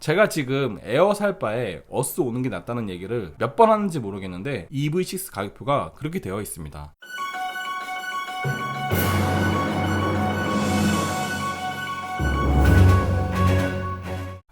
제가 지금 에어 살 바에 어스 오는 게 낫다는 얘기를 몇 번 하는지 모르겠는데 EV6 가격표가 그렇게 되어 있습니다.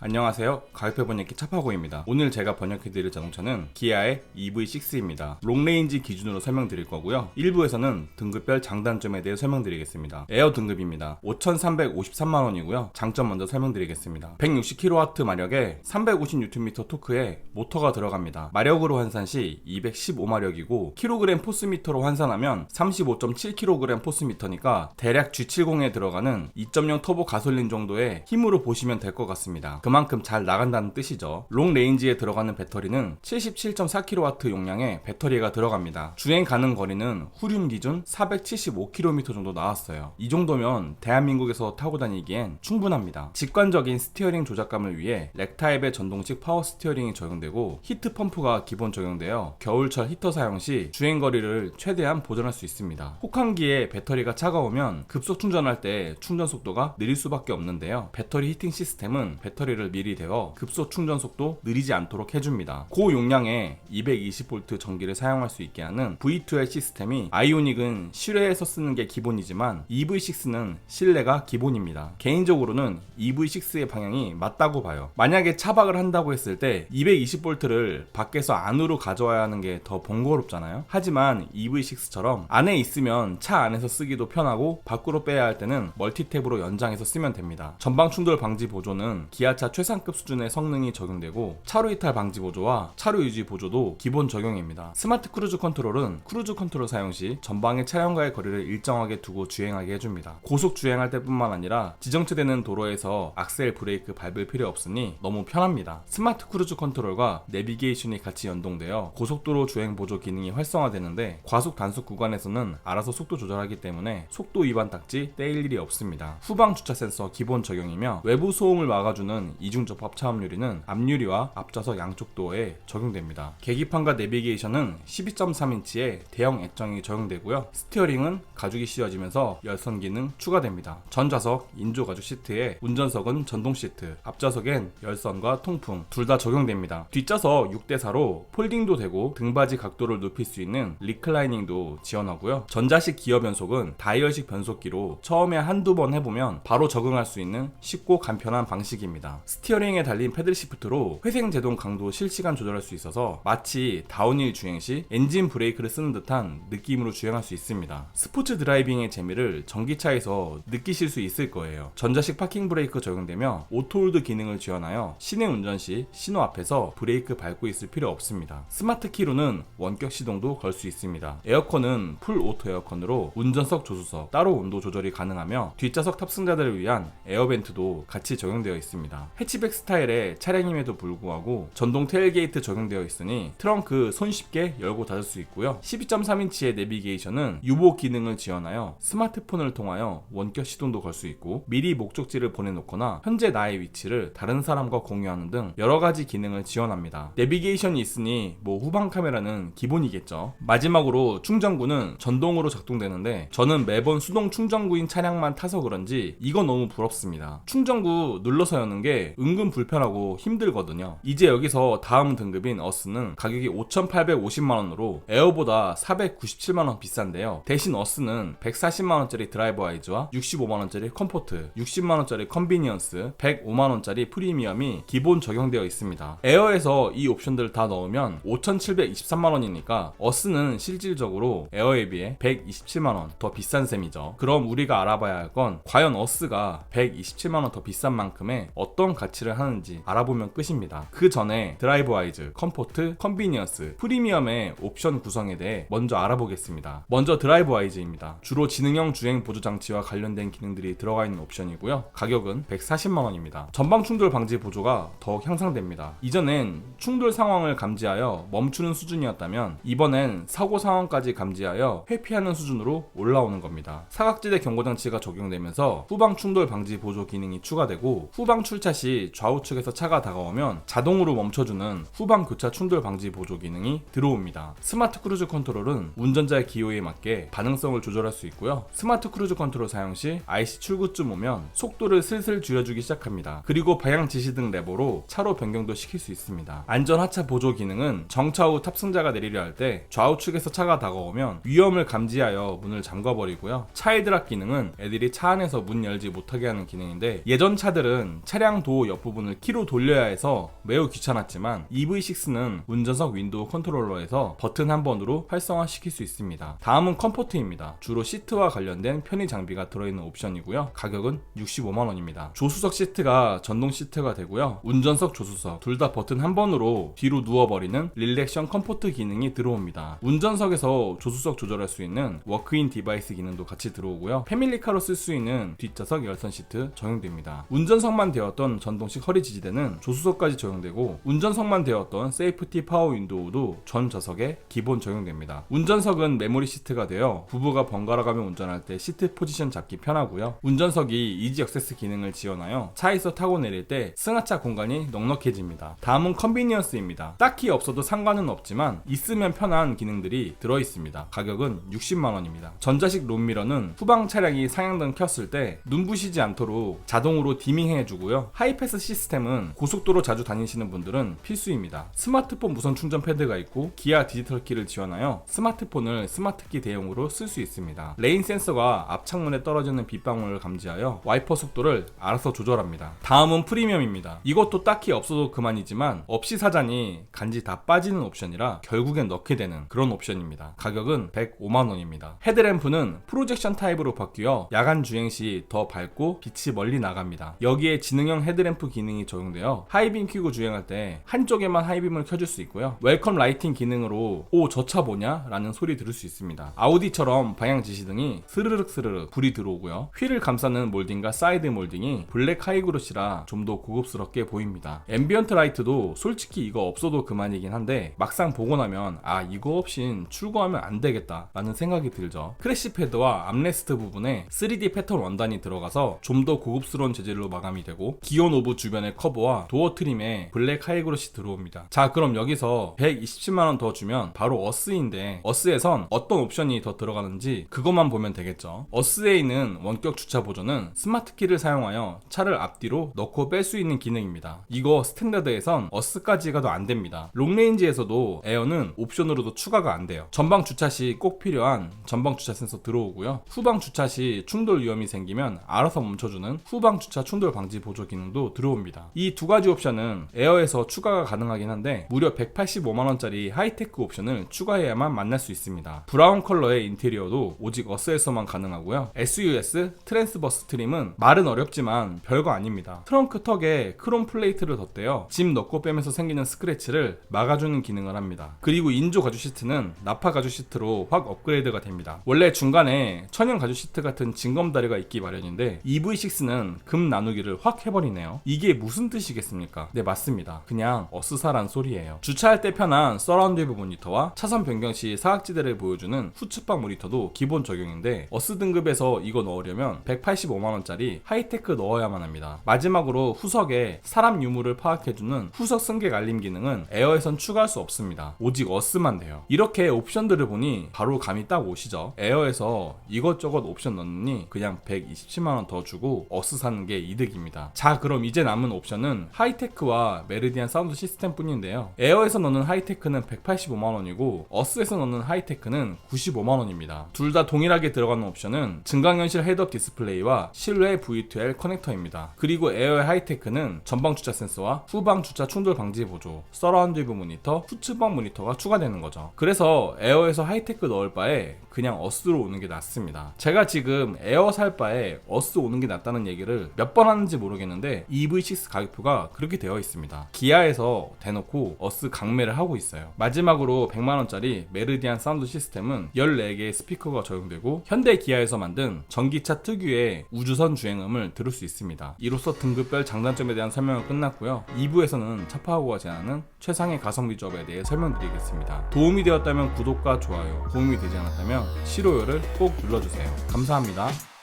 안녕하세요. 가격표 번역기 차파고입니다. 오늘 제가 번역해드릴 자동차는 기아의 EV6입니다. 롱레인지 기준으로 설명드릴 거고요. 1부에서는 등급별 장단점에 대해 설명드리겠습니다. 에어 등급입니다. 5,353만원이고요. 장점 먼저 설명드리겠습니다. 160kW 마력에 350Nm 토크에 모터가 들어갑니다. 마력으로 환산 시 215마력이고 킬로그램 포스미터로 환산하면 35.7kg 포스미터니까 대략 G70에 들어가는 2.0 터보 가솔린 정도의 힘으로 보시면 될 것 같습니다. 그만 큼 잘 나간다는 뜻이죠. 롱 레인지에 들어가는 배터리는 77.4kW 용량의 배터리가 들어갑니다. 주행 가능 거리는 후륜 기준 475km 정도 나왔어요. 이 정도면 대한민국에서 타고 다니기엔 충분합니다. 직관적인 스티어링 조작감을 위해 렉타입의 전동식 파워 스티어링이 적용되고 히트 펌프가 기본 적용되어 겨울철 히터 사용 시 주행 거리를 최대한 보존할 수 있습니다. 혹한기에 배터리가 차가우면 급속 충전할 때 충전 속도가 느릴 수밖에 없는데요. 배터리 히팅 시스템은 배터리를 미리 데워 급속 충전 속도 느리지 않도록 해줍니다. 고용량의 220V 전기를 사용할 수 있게 하는 V2L 시스템이 아이오닉은 실외에서 쓰는 게 기본이지만 EV6는 실내가 기본입니다. 개인적으로는 EV6의 방향이 맞다고 봐요. 만약에 차박을 한다고 했을 때 220V를 밖에서 안으로 가져와야 하는 게 더 번거롭잖아요. 하지만 EV6처럼 안에 있으면 차 안에서 쓰기도 편하고 밖으로 빼야 할 때는 멀티탭으로 연장해서 쓰면 됩니다. 전방 충돌 방지 보조는 기아차 최상급 수준의 성능이 적용되고 차로 이탈 방지 보조와 차로 유지 보조도 기본 적용입니다. 스마트 크루즈 컨트롤은 크루즈 컨트롤 사용 시 전방의 차량과의 거리를 일정하게 두고 주행하게 해줍니다. 고속 주행할 때뿐만 아니라 지정체되는 도로에서 악셀 브레이크 밟을 필요 없으니 너무 편합니다. 스마트 크루즈 컨트롤과 내비게이션이 같이 연동되어 고속도로 주행 보조 기능이 활성화되는데 과속 단속 구간에서는 알아서 속도 조절하기 때문에 속도 위반 딱지 떼일 일이 없습니다. 후방 주차 센서 기본 적용이며 외부 소음을 막아주는 이중 접합 차음 유리는 앞유리와 앞좌석 양쪽 도어에 적용됩니다. 계기판과 내비게이션은 12.3인치의 대형 액정이 적용되고요. 스티어링은 가죽이 씌워지면서 열선 기능 추가됩니다. 전좌석 인조 가죽 시트에 운전석은 전동 시트, 앞좌석엔 열선과 통풍 둘 다 적용됩니다. 뒷좌석 6대4로 폴딩도 되고 등받이 각도를 높일 수 있는 리클라이닝도 지원하고요. 전자식 기어 변속은 다이얼식 변속기로 처음에 한두 번 해보면 바로 적응할 수 있는 쉽고 간편한 방식입니다. 스티어링에 달린 패들 시프트로 회생 제동 강도 실시간 조절할 수 있어서 마치 다운힐 주행 시 엔진 브레이크를 쓰는 듯한 느낌으로 주행할 수 있습니다. 스포츠 드라이빙의 재미를 전기차에서 느끼실 수 있을 거예요. 전자식 파킹 브레이크 적용되며 오토홀드 기능을 지원하여 시내 운전 시 신호 앞에서 브레이크 밟고 있을 필요 없습니다. 스마트 키로는 원격 시동도 걸 수 있습니다. 에어컨은 풀 오토 에어컨으로 운전석 조수석 따로 온도 조절이 가능하며 뒷좌석 탑승자들을 위한 에어벤트도 같이 적용되어 있습니다. 해치백 스타일의 차량임에도 불구하고 전동 테일게이트 적용되어 있으니 트렁크 손쉽게 열고 닫을 수 있고요. 12.3인치의 내비게이션은 유보 기능을 지원하여 스마트폰을 통하여 원격 시동도 걸 수 있고 미리 목적지를 보내놓거나 현재 나의 위치를 다른 사람과 공유하는 등 여러 가지 기능을 지원합니다. 내비게이션이 있으니 뭐 후방 카메라는 기본이겠죠. 마지막으로 충전구는 전동으로 작동되는데 저는 매번 수동 충전구인 차량만 타서 그런지 이거 너무 부럽습니다. 충전구 눌러서 여는 게 은근 불편하고 힘들거든요. 이제 여기서 다음 등급인 어스는 가격이 5,850만원으로 에어보다 497만원 비싼데요. 대신 어스는 140만원짜리 드라이버 와이즈와 65만원짜리 컴포트, 60만원짜리 컨비니언스, 105만원짜리 프리미엄이 기본 적용되어 있습니다. 에어에서 이 옵션들을 다 넣으면 5,723만원이니까 어스는 실질적으로 에어에 비해 127만원 더 비싼 셈이죠. 그럼 우리가 알아봐야 할 건 과연 어스가 127만원 더 비싼 만큼의 어떤 가치를 하는지 알아보면 끝입니다. 그 전에 드라이브 와이즈, 컴포트, 컨비니언스, 프리미엄의 옵션 구성에 대해 먼저 알아보겠습니다. 먼저 드라이브 와이즈입니다. 주로 지능형 주행 보조 장치와 관련된 기능들이 들어가 있는 옵션이고요. 가격은 140만 원입니다. 전방 충돌 방지 보조가 더욱 향상됩니다. 이전엔 충돌 상황을 감지하여 멈추는 수준이었다면 이번엔 사고 상황까지 감지하여 회피하는 수준으로 올라오는 겁니다. 사각지대 경고 장치가 적용되면서 후방 충돌 방지 보조 기능이 추가되고 후방 출차 시 잠시 좌우측에서 차가 다가오면 자동으로 멈춰주는 후방 교차 충돌 방지 보조 기능이 들어옵니다. 스마트 크루즈 컨트롤은 운전자의 기호에 맞게 반응성을 조절할 수 있고요. 스마트 크루즈 컨트롤 사용 시 IC 출구쯤 오면 속도를 슬슬 줄여주기 시작합니다. 그리고 방향 지시 등 레버로 차로 변경도 시킬 수 있습니다. 안전 하차 보조 기능은 정차 후 탑승자가 내리려 할 때 좌우측에서 차가 다가오면 위험을 감지하여 문을 잠가버리고요. 차이드락 기능은 애들이 차 안에서 문 열지 못하게 하는 기능인데 예전 차들은 차량 도어 옆부분을 키로 돌려야 해서 매우 귀찮았지만 EV6는 운전석 윈도우 컨트롤러에서 버튼 한 번으로 활성화시킬 수 있습니다. 다음은 컴포트입니다. 주로 시트와 관련된 편의 장비가 들어있는 옵션이고요. 가격은 65만원입니다. 조수석 시트가 전동 시트가 되고요. 운전석 조수석 둘 다 버튼 한 번으로 뒤로 누워버리는 릴렉션 컴포트 기능이 들어옵니다. 운전석에서 조수석 조절할 수 있는 워크인 디바이스 기능도 같이 들어오고요. 패밀리카로 쓸 수 있는 뒷좌석 열선 시트 적용됩니다. 운전석만 되었던 전동식 허리 지지대는 조수석까지 적용되고 운전석만 되었던 세이프티 파워 윈도우도 전 좌석에 기본 적용됩니다. 운전석은 메모리 시트가 되어 부부가 번갈아 가며 운전할 때 시트 포지션 잡기 편하고요. 운전석이 이지 액세스 기능을 지원하여 차에서 타고 내릴 때 승하차 공간이 넉넉해집니다. 다음은 컨비니언스입니다. 딱히 없어도 상관은 없지만 있으면 편한 기능들이 들어 있습니다. 가격은 60만 원입니다. 전자식 롬미러는 후방 차량이 상향등 켰을 때 눈부시지 않도록 자동으로 디밍해 주고요. 하이 패스 시스템은 고속도로 자주 다니시는 분들은 필수입니다. 스마트폰 무선 충전 패드가 있고 기아 디지털 키를 지원하여 스마트폰을 스마트키 대용으로 쓸 수 있습니다. 레인 센서가 앞창문에 떨어지는 빗방울을 감지하여 와이퍼 속도를 알아서 조절합니다. 다음은 프리미엄입니다. 이것도 딱히 없어도 그만이지만 없이 사자니 간지 다 빠지는 옵션이라 결국엔 넣게 되는 그런 옵션입니다. 가격은 105만 원입니다. 헤드램프는 프로젝션 타입으로 바뀌어 야간 주행 시 더 밝고 빛이 멀리 나갑니다. 여기에 지능형 헤드램프 기능이 적용되어 하이빔 켜고 주행할 때 한쪽에만 하이빔을 켜줄 수 있고요. 웰컴 라이팅 기능으로 오 저 차 뭐냐? 라는 소리 들을 수 있습니다. 아우디처럼 방향 지시등이 스르륵 스르륵 불이 들어오고요. 휠을 감싸는 몰딩과 사이드 몰딩이 블랙 하이그로시라 좀 더 고급스럽게 보입니다. 앰비언트 라이트도 솔직히 이거 없어도 그만이긴 한데 막상 보고 나면 아 이거 없인 출고하면 안 되겠다 라는 생각이 들죠. 크래시 패드와 암레스트 부분에 3D 패턴 원단이 들어가서 좀 더 고급스러운 재질로 마감이 되고 기온 오브 주변의 커브와 도어 트림에 블랙 하이그로시 들어옵니다. 자 그럼 여기서 127만원 더 주면 바로 어스인데 어스에선 어떤 옵션이 더 들어가는지 그것만 보면 되겠죠. 어스에 있는 원격 주차 보조는 스마트 키를 사용하여 차를 앞뒤로 넣고 뺄 수 있는 기능입니다. 이거 스탠다드에선 어스까지 가도 안 됩니다. 롱레인지에서도 에어는 옵션으로도 추가가 안 돼요. 전방 주차 시 꼭 필요한 전방 주차 센서 들어오고요. 후방 주차 시 충돌 위험이 생기면 알아서 멈춰주는 후방 주차 충돌 방지 보조 기능도 들어옵니다. 이 두 가지 옵션은 에어에서 추가가 가능하긴 한데 무려 185만원짜리 하이테크 옵션을 추가해야만 만날 수 있습니다. 브라운 컬러의 인테리어도 오직 어스에서만 가능하고요. SUS 트랜스버스 트림은 말은 어렵지만 별거 아닙니다. 트렁크 턱에 크롬 플레이트를 덧대어 짐 넣고 빼면서 생기는 스크래치를 막아주는 기능을 합니다. 그리고 인조 가죽 시트는 나파 가죽 시트로 확 업그레이드가 됩니다. 원래 중간에 천연 가죽 시트 같은 징검다리가 있기 마련인데 EV6는 금 나누기를 확 해버리네요. 이게 무슨 뜻이겠습니까? 네 맞습니다. 그냥 어스사란 소리예요. 주차할 때 편한 서라운드 뷰 모니터와 차선 변경 시 사각지대를 보여주는 후측방 모니터도 기본 적용인데 어스 등급에서 이거 넣으려면 185만원짜리 하이테크 넣어야만 합니다. 마지막으로 후석에 사람 유무를 파악해주는 후석 승객 알림 기능은 에어에선 추가할 수 없습니다. 오직 어스만 돼요. 이렇게 옵션들을 보니 바로 감이 딱 오시죠. 에어에서 이것저것 옵션 넣느니 그냥 127만원 더 주고 어스 사는 게 이득입니다. 자 그럼 이제 남은 옵션은 하이테크와 메르디안 사운드 시스템 뿐인데요. 에어에서 넣는 하이테크는 185만원이고 어스에서 넣는 하이테크는 95만원입니다. 둘 다 동일하게 들어가는 옵션은 증강현실 헤드업 디스플레이와 실외 V2L 커넥터입니다. 그리고 에어의 하이테크는 전방 주차 센서와 후방 주차 충돌 방지 보조, 서라운드 뷰 모니터, 후측방 모니터가 추가되는 거죠. 그래서 에어에서 하이테크 넣을 바에 그냥 어스로 오는 게 낫습니다. 제가 지금 에어 살 바에 어스 오는 게 낫다는 얘기를 몇 번 하는지 모르겠는데 EV6 가격표가 그렇게 되어 있습니다. 기아에서 대놓고 어스 강매를 하고 있어요. 마지막으로 100만원짜리 메르디안 사운드 시스템은 14개의 스피커가 적용되고 현대 기아에서 만든 전기차 특유의 우주선 주행음을 들을 수 있습니다. 이로써 등급별 장단점에 대한 설명은 끝났고요. 2부에서는 차파하고가 제안하는 최상의 가성비 조합에 대해 설명드리겠습니다. 도움이 되었다면 구독과 좋아요, 도움이 되지 않았다면 싫어요를 꼭 눌러주세요. 감사합니다.